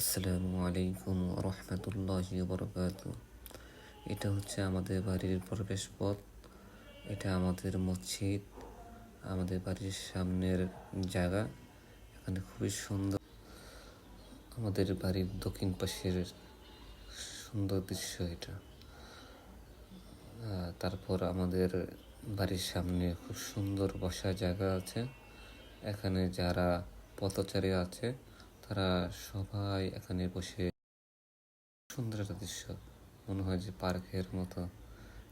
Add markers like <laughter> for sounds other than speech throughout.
আসসালামু আলাইকুম রহমতুল্লাহ বরকাত এটা হচ্ছে আমাদের বাড়ির প্রবেশ পথ। এটা আমাদের মসজিদ, আমাদের বাড়ির সামনের জায়গা। এখানে খুবই সুন্দর আমাদের বাড়ির দক্ষিণ পাশের সুন্দর দৃশ্য এটা। তারপর আমাদের বাড়ির সামনে খুব সুন্দর বসার জায়গা আছে। এখানে যারা পথচারী আছে তারা সবাই এখানে বসে সুন্দর একটা দৃশ্য। মনে হয় যে পার্কের মতো।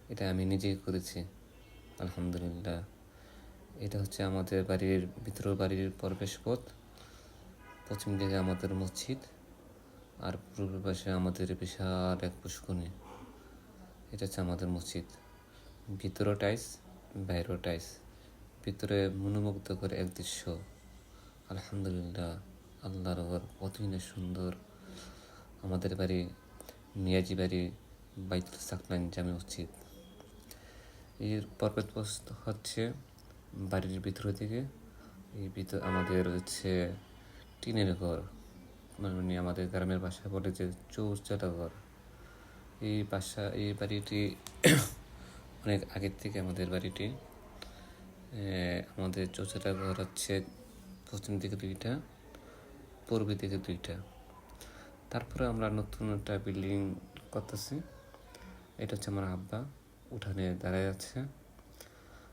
এটা আমি নিজেই করেছি। আলহামদুলিল্লাহ। এটা হচ্ছে আমাদের বাড়ির ভিতর বাড়ির প্রবেশ পথ। পশ্চিম দিকে আমাদের মসজিদ আর পূর্ব পাশে আমাদের বিশাল এক পুষ্করণী। এটা হচ্ছে আমাদের মসজিদ। ভিতরও টাইস বাইরেও টাইস ভিতরে মনোমুগ্ধ করে এক দৃশ্য। আলহামদুলিল্লাহ। আল্লাহর ঘর কতই না সুন্দর। আমাদের বাড়ি, মিয়াজি বাড়ি, বাইতুল সাকলাইন জামে উচিত এর পর্বত পোস্ত হচ্ছে বাড়ির ভিতর থেকে। এই ভিতর আমাদের হচ্ছে টিনের ঘর। মানে আমাদের গ্রামের ভাষায় বলে যে চৌচালা ঘর। এই বাসা, এই বাড়িটি <coughs> অনেক আগের থেকে আমাদের বাড়িটি। আমাদের চৌচাটা ঘর হচ্ছে পশ্চিম দিকে দুইটা পূর্ব দিকে দুইটা। তারপরে আমরা নতুন একটা বিল্ডিং করতেছি। এটা হচ্ছে আমার আব্বা। উঠানে দাঁড়ায় আছে।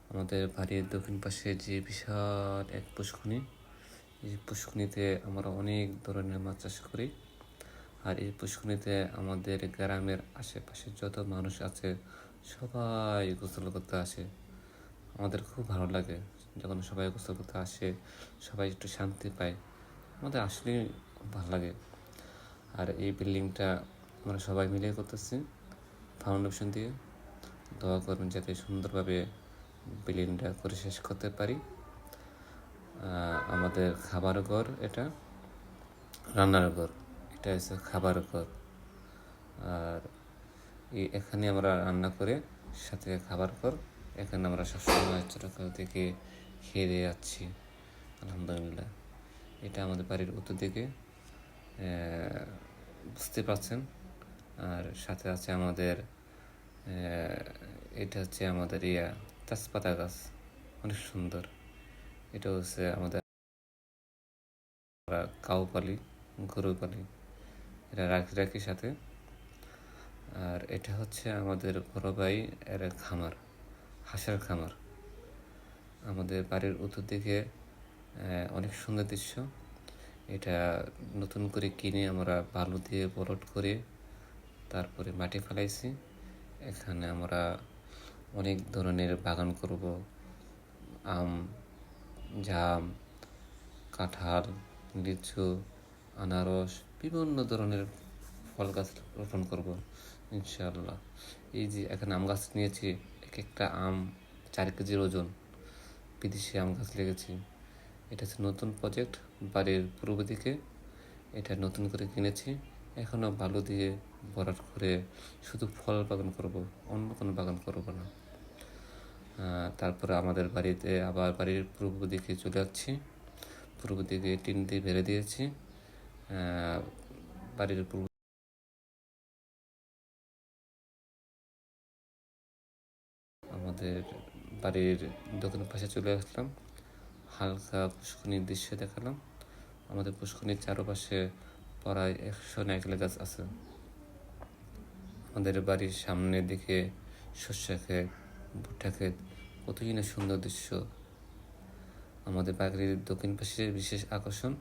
আমাদের বাড়ির দক্ষিণ পাশে যে বিশাল এক পুষ্কনি এই পুষ্কনিতে আমরা অনেক ধরনের মাছ চাষ করি। আর এই পুষ্কনিতে আমাদের গ্রামের আশেপাশে যত মানুষ আছে, সবাই গোসল করতে আসে। আমাদের খুব ভালো লাগে যখন সবাই গোসল করতে আসে, সবাই একটু শান্তি পায়। আমাদের আসলেই ভালো লাগে। আর এই বিল্ডিংটা আমরা সবাই মিলে করতেছি। ফাউন্ডেশন দিয়ে দোয়া করবেন যাতে সুন্দরভাবে বিল্ডিংটা করে শেষ করতে পারি। আমাদের খাবার ঘর এটা, রান্নার ঘর, এটা হচ্ছে খাবার ঘর। আর এখানে আমরা রান্না করে সাথে খাবার ঘর, এখানে আমরা সবসময় ছোটোখাটো থেকে খেয়ে দিয়ে যাচ্ছি। আলহামদুলিল্লাহ। এটা আমাদের বাড়ির উত্তর দিকে। বুঝতে পারছেন? আর সাথে আছে আমাদের এটা হচ্ছে আমাদের ইয়া, তেজপাতা গাছ। অনেক সুন্দর। এটা হচ্ছে আমাদের কাউ পালি গরু পালি এটা রাখি রাখি সাথে। আর এটা হচ্ছে আমাদের বড় ভাই, এর খামার, হাঁসের খামার। আমাদের বাড়ির উত্তর দিকে অনেক সুন্দর দৃশ্য। এটা নতুন করে কিনে আমরা বালু দিয়ে বরট করে তারপরে মাটি ফেলাইছি। এখানে আমরা অনেক ধরনের বাগান করব। আম, জাম, কাঁঠাল, লিচু, আনারস, বিভিন্ন ধরনের ফল গাছ রোপণ করব, ইনশাআল্লাহ। এই যে এখানে আম গাছ নিয়েছি, এক একটা আম চার কেজির ওজন। বিদেশি আম গাছ লেগেছি। এটা হচ্ছে নতুন প্রজেক্ট বাড়ির পূর্ব দিকে। এটা নতুন করে কিনেছি। এখনও বালু দিয়ে ভরাট করে শুধু ফল বাগান করব, অন্য কোনো বাগান করব না। তারপরে আমাদের বাড়িতে আবার বাড়ির পূর্ব দিকে চলে যাচ্ছি। পূর্ব দিকে টিন দিয়ে বেড়ে দিয়েছি। বাড়ির পূর্ব আমাদের বাড়ির দক্ষিণ পাশে চলে আসলাম। হালকা পুষ্করণীর দৃশ্য দেখালাম। আমাদের পুষ্কনির চারপাশে প্রায় একশো নারকেল গাছ আছে। আমাদের বাড়ির সামনের দিকে শস্য ক্ষেত, ভুট্টা ক্ষেত, কতই না সুন্দর দৃশ্য। আমাদের বাগরির দক্ষিণ পাশে বিশেষ আকর্ষণ।